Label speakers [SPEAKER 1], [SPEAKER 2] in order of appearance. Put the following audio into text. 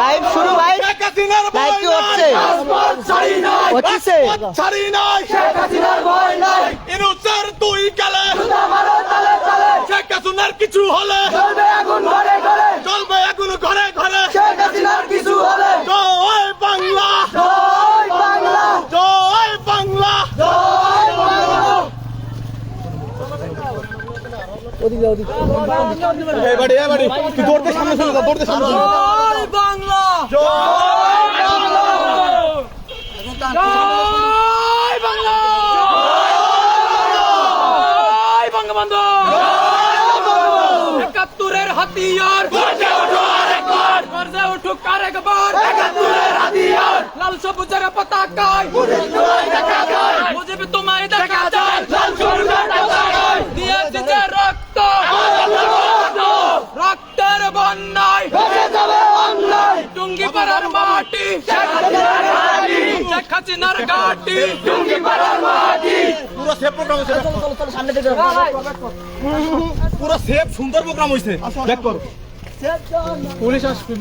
[SPEAKER 1] Live শুরু ভাই live কি
[SPEAKER 2] নাই।
[SPEAKER 1] হচ্ছে? হচ্ছে
[SPEAKER 2] ছাড়ি নাই।
[SPEAKER 3] শেখ হাসিনার ভয় নাই।
[SPEAKER 2] ইনুসের তুই গেলে।
[SPEAKER 3] আমারও তালে তালে।
[SPEAKER 2] শেখ হাসিনার কিছু হলে।
[SPEAKER 3] চলবে আগুন ঘরে ঘরে।
[SPEAKER 2] চলবে ঘরে ঘরে।
[SPEAKER 3] শেখ হাসিনার কিছু হলে।
[SPEAKER 2] জয় বাংলা।
[SPEAKER 3] জয় বাংলা।
[SPEAKER 2] জয় বাংলা।
[SPEAKER 3] জয় বাংলা।
[SPEAKER 2] এবারে এবারে তুই দৌড়তে সামনে চলে যা দৌড়তে সামনে চলে যা।
[SPEAKER 3] জয় বাংলা
[SPEAKER 2] জয় বাংলা
[SPEAKER 3] জয় বাংলা জয় বঙ্গবন্ধু! একাত্তরের হাতিয়ার! উঠুক আরেকবার একাত্তরের হাতিয়ার লাল সবুজের পতাকায়! মুজিব তোমায় দেখা যায়! লাল সবুজের পতাকায় দিয়েছে যে রক্ত! রক্তের বন্যায়! টুঙ্গি পাড়ার মাটি! শেখ হাসিনার ঘাটি! টুঙ্গি পাড়ার মাটি
[SPEAKER 2] পুরো সেফ প্রোগ্রাম হইছে পুরো সেফ সুন্দর প্রোগ্রাম হইছে দেখ কর। পুলিশ আসবে।